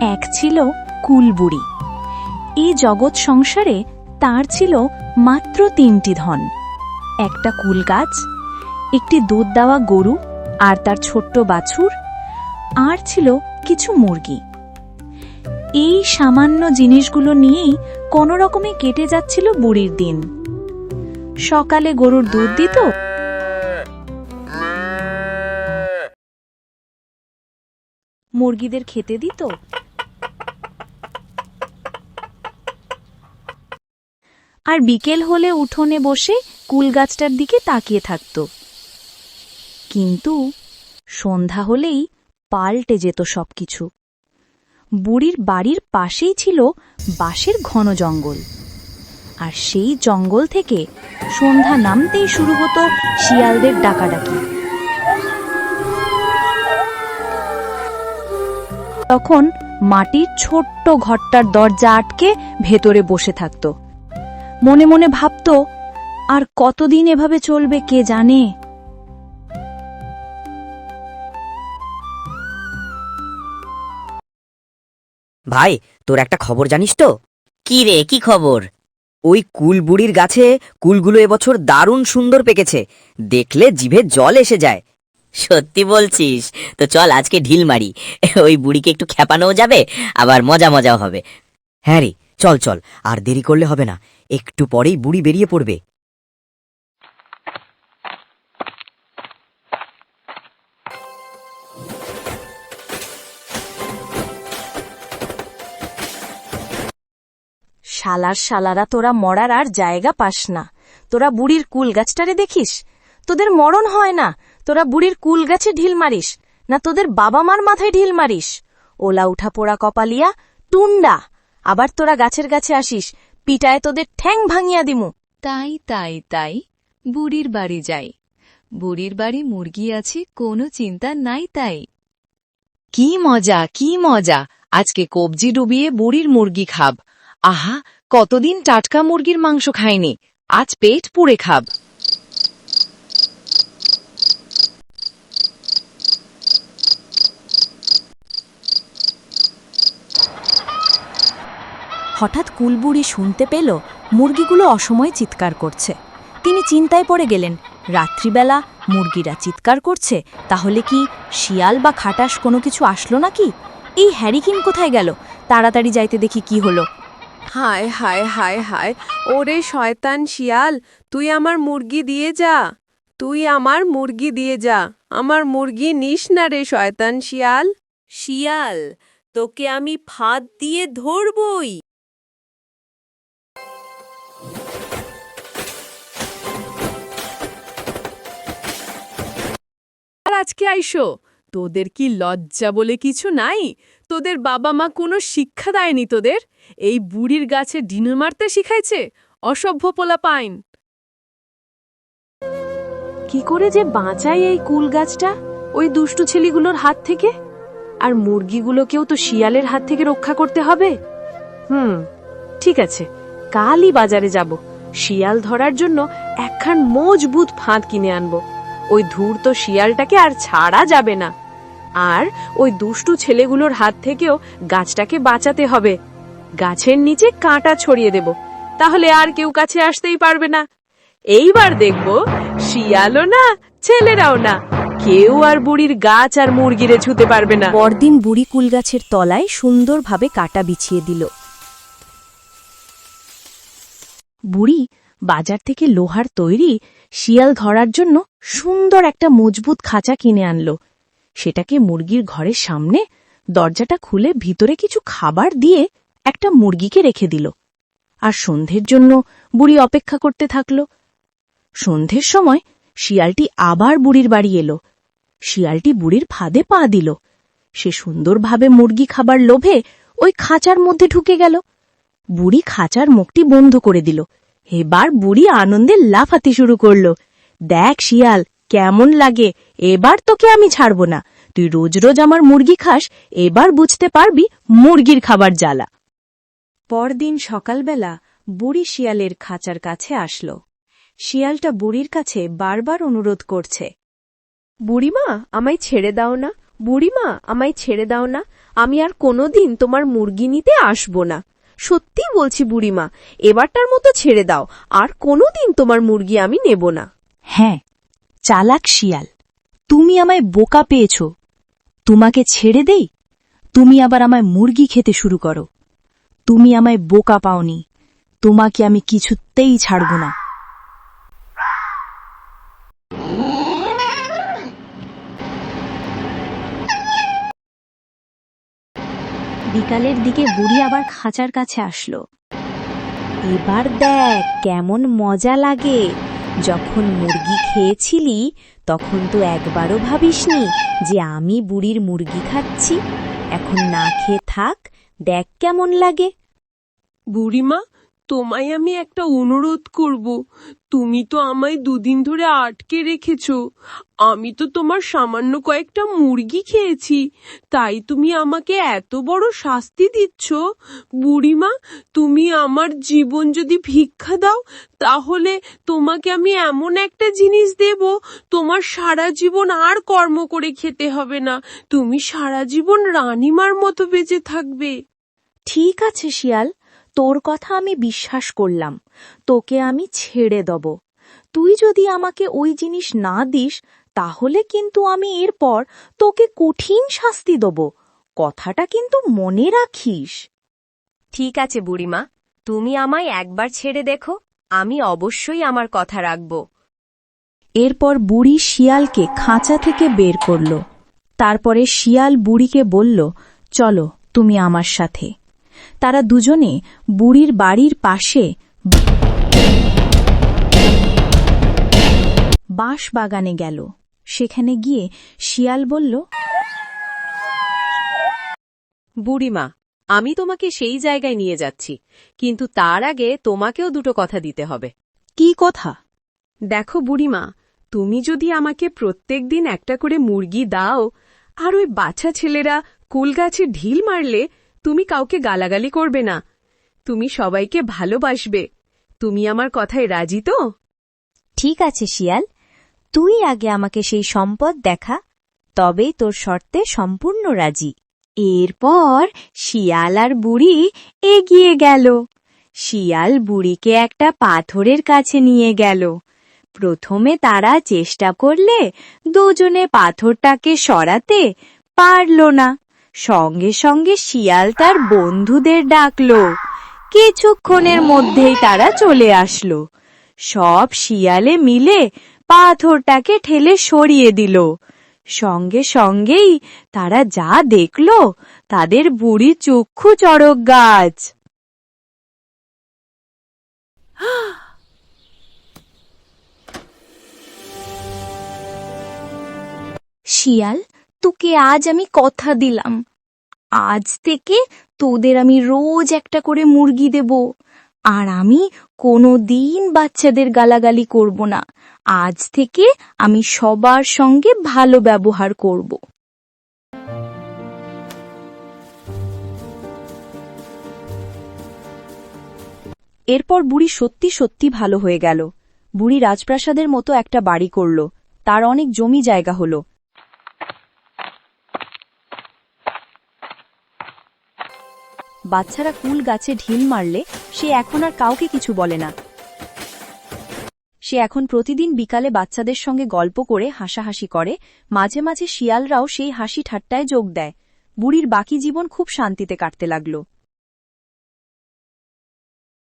এক ছিল কুলবুড়ি। এই জগৎ সংসারে তার ছিল মাত্র তিনটি ধন। একটা কুল গাছ, একটি দুধ দেওয়া গরু আর তার ছোট্ট বাছুর, আর ছিল কিছু মুরগি। এই সামান্য জিনিসগুলো নিয়েই কোনো রকমে কেটে যাচ্ছিল বুড়ির দিন। সকালে গরুর দুধ দিত। মুরগিদের খেতে দিত। আর বিকেল হলে উঠোনে বসে কুল গাছটার দিকে তাকিয়ে থাকত। কিন্তু সন্ধ্যা হলেই পাল্টে যেত সবকিছু। বুড়ির বাড়ির পাশেই ছিল বাঁশের ঘন জঙ্গল। আর সেই জঙ্গল থেকে সন্ধ্যা নামতেই শুরু হতো শিয়ালদের ডাকাডাকি। তখন মাটির ছোট্ট ঘরটার দরজা আটকে ভেতরে বসে থাকত। মনে মনে ভাবত আর কতদিন এভাবে চলবে কে জানে? ভাই তোর একটা খবর জানিস তো? কি রে কি খবর? ওই কুলবুড়ির গাছে কুলগুলো এবছর দারুণ সুন্দর পেকেছে। দেখলে জিভে জল এসে যায়। সত্যি বলছিস? তো চল আজকে ঢিল মারি। ওই বুড়িকে একটু খেপানোও যাবে আবার মজা মজাও হবে। হ্যাঁ রে চল চল, আর দেরি করলে হবে না। একটু পরেই বুড়ি বেরিয়ে পড়বে। শালার শালারা, তোরা মরার আর জায়গা পাস না। তোরা বুড়ির কুল গাছটারে দেখিস? তোদের মরণ হয় না। তোরা বুড়ির কুল গাছে ঢিল মারিস, না তোদের বাবা মার মাথায় ঢিল মারিস। ওলা উঠা পোড়া কপালিয়া, টুন্ডা। আবার তোরা গাছের গাছে আসিস পিটায় তোদের ঠ্যাং ভাঙিয়া দিমু। তাই তাই তাই বুড়ির বাড়ি যাই। বুড়ির বাড়ি মুরগি আছে কোনো চিন্তা নাই তাই। কি মজা কি মজা আজকে কবজি ডুবিয়ে বুড়ির মুরগি খাব। আহা কতদিন টাটকা মুরগির মাংস খাইনি আজ পেট পুড়ে খাব। হঠাৎ কুলবুড়ি শুনতে পেল মুরগিগুলো অসময়ে চিৎকার করছে। তিনি চিন্তায় পড়ে গেলেন রাত্রিবেলা মুরগিরা চিৎকার করছে তাহলে কি শিয়াল বা খাটাস কোনো কিছু আসলো নাকি? এই হ্যারিকিন কোথায় গেল? তাড়াতাড়ি যাইতে দেখি কি হলো। হায় হায় হায় হায় ওরে শয়তান শিয়াল তুই আমার মুরগি দিয়ে যা তুই আমার মুরগি দিয়ে যা আমার মুরগি নিস না রে শয়তান শিয়াল। শিয়াল তোকে আমি ফাঁদ দিয়ে ধরবই। আজকে আইসো। তোদের কি লজ্জা বলে কিছু নাই? তোদের বাবা মা কোনো শিক্ষা দেয়নি তোদের? এই বুড়ির গাছে ডিনো মারতে শিখাইছে? অসভ্য পোলা পাইন। কি করে যে বাঁচাই এই কুল গাছটা? ওই দুষ্টু ছেলেগুলোর হাত থেকে? আর মুরগিগুলোকেও তো শিয়ালের হাত থেকে রক্ষা করতে হবে? হুম, ঠিক আছে, কালই বাজারে যাব। শিয়াল ধরার জন্য একখান মজবুত ফাঁদ কিনে আনব। ওই ধূর্ত শিয়ালটাকে আর ছাড়া যাবে না। আর ওই দুষ্টু ছেলেগুলোর হাত থেকেও গাছটাকে বাঁচাতে হবে। গাছের নিচে কাঁটা ছড়িয়ে দেব তাহলে আর কেউ কাছে আসতেই পারবে না। এইবার দেখব শিয়ালও না ছেলেরাও না কেউ আর বুড়ির গাছ আর মুরগিরে ছুতে পারবে না। পরদিন বুড়ি কুল গাছের তলায় সুন্দরভাবে কাটা বিছিয়ে দিল। বুড়ি বাজার থেকে লোহার তৈরি শিয়াল ধরার জন্য সুন্দর একটা মজবুত খাঁচা কিনে আনলো। সেটাকে মুরগির ঘরের সামনে দরজাটা খুলে ভিতরে কিছু খাবার দিয়ে একটা মুরগিকে রেখে দিল। আর সন্ধ্যের জন্য বুড়ি অপেক্ষা করতে থাকল। সন্ধ্যের সময় শিয়ালটি আবার বুড়ির বাড়ি এলো। শিয়ালটি বুড়ির ফাঁদে পা দিল। সে সুন্দরভাবে মুরগি খাবার লোভে ওই খাঁচার মধ্যে ঢুকে গেল। বুড়ি খাঁচার মুখটি বন্ধ করে দিল। এবার বুড়ি আনন্দে লাফাতে শুরু করল। দেখ শিয়াল, কেমন লাগে? এবার তোকে আমি ছাড়ব না। তুই রোজ রোজ আমার মুরগি খাস, এবার বুঝতে পারবি মুরগির খাবার জ্বালা। পরদিন সকালবেলা বুড়ি শিয়ালের খাঁচার কাছে আসলো। শিয়ালটা বুড়ির কাছে বারবার অনুরোধ করছে। বুড়িমা, আমায় ছেড়ে দাও না। বুড়িমা, আমায় ছেড়ে দাও না। আমি আর কোনোদিন তোমার মুরগি নিতে আসব না। সত্যি বলছি বুড়িমা, এবারটার মতো ছেড়ে দাও, আর কোনোদিন তোমার মুরগি আমি নেব না। হ্যাঁ চালাক শিয়াল, তুমি আমায় বোকা পেয়েছ। তোমাকে ছেড়ে দেই? তুমি আবার আমায় মুরগি খেতে শুরু করো। তুমি আমায় বোকা পাওনি, তোমাকে আমি কিছুতেই ছাড়ব না। বিকালের দিকে বুড়ি আবার খাঁচার কাছে আসলো। এবার দেখ, কেমন মজা লাগে। যখন মুরগি খেয়েছিলি, তখন তো একবারও ভাবিসনি যে আমি বুড়ির মুরগি খাচ্ছি। এখন না খেয়ে থাক, দেখ কেমন লাগে। বুড়িমা তোমায় আমি একটা অনুরোধ করব। তুমি তো আমায় দুদিন ধরে আটকে রেখেছ। আমি তো তোমার সামান্য কয়েকটা মুরগি খেয়েছি। তাই তুমি আমাকে এত বড় শাস্তি দিচ্ছ। বুড়িমা, তুমি আমার জীবন যদি ভিক্ষা দাও, তাহলে তোমাকে আমি এমন একটা জিনিস দেব, তোমার সারা জীবন আর কর্ম করে খেতে হবে না। তুমি সারা জীবন রানীমার মতো বেঁচে থাকবে। ঠিক আছে শিয়াল তোর কথা আমি বিশ্বাস করলাম তোকে আমি ছেড়ে দেব। তুই যদি আমাকে ওই জিনিস না দিস তাহলে কিন্তু আমি এরপর তোকে কঠিন শাস্তি দেব কথাটা কিন্তু মনে রাখিস। ঠিক আছে বুড়িমা তুমি আমায় একবার ছেড়ে দেখো আমি অবশ্যই আমার কথা রাখব। এরপর বুড়ি শিয়ালকে খাঁচা থেকে বের করল। তারপরে শিয়াল বুড়িকে বলল চলো তুমি আমার সাথে। তারা দুজনে বুড়ির বাড়ির পাশে বাঁশ বাগানে গেল। সেখানে গিয়ে শিয়াল বলল বুড়িমা আমি তোমাকে সেই জায়গায় নিয়ে যাচ্ছি কিন্তু তার আগে তোমাকেও দুটো কথা দিতে হবে। কি কথা? দেখো বুড়িমা তুমি যদি আমাকে প্রত্যেক দিন একটা করে মুরগি দাও আর ওই বাচ্চা ছেলেরা কুলগাছে ঢিল মারলে তুমি কাউকে গালাগালি করবে না। তুমি সবাইকে ভালোবাসবে। তুমি আমার কথায় রাজি তো? ঠিক আছে, শিয়াল। তুই আগে আমাকে সেই সম্পদ দেখা তবেই তোর শর্তে সম্পূর্ণ রাজি। এরপর শিয়াল আর বুড়ি এগিয়ে গেল। শিয়াল বুড়িকে একটা পাথরের কাছে নিয়ে গেল। প্রথমে তারা চেষ্টা করলে দুজনে পাথরটাকে সরাতে পারল না। সঙ্গে সঙ্গে শিয়াল তার বন্ধুদের ডাকলো। কিছুক্ষণের মধ্যেই তারা চলে আসলো। সব শিয়ালে মিলে পাথরটাকে ঠেলে সরিয়ে দিল। সঙ্গে সঙ্গেই তারা যা দেখল, তাদের বুড়ি চক্ষু চড়ক গাছ। শিয়াল তোকে আজ আমি কথা দিলাম। আজ থেকে তোদের আমি রোজ একটা করে মুরগি দেব। আর আমি কোনো দিন বাচ্চাদের গালাগালি করব না। আজ থেকে আমি সবার সঙ্গে ভালো ব্যবহার করব। এরপর বুড়ি সত্যি সত্যি ভালো হয়ে গেল। বুড়ি রাজপ্রাসাদের মতো একটা বাড়ি করল। তার অনেক জমি জায়গা হলো। বাচ্চারা কুল গাছে ঢিল মারলে সে এখন আর কাউকে কিছু বলে না। সে এখন প্রতিদিন বিকালে বাচ্চাদের সঙ্গে গল্প করে হাসাহাসি করে, মাঝে মাঝে শিয়ালরাও সেই হাসি ঠাট্টায় যোগ দেয়। বুড়ির বাকি জীবন খুব শান্তিতে কাটতে লাগল।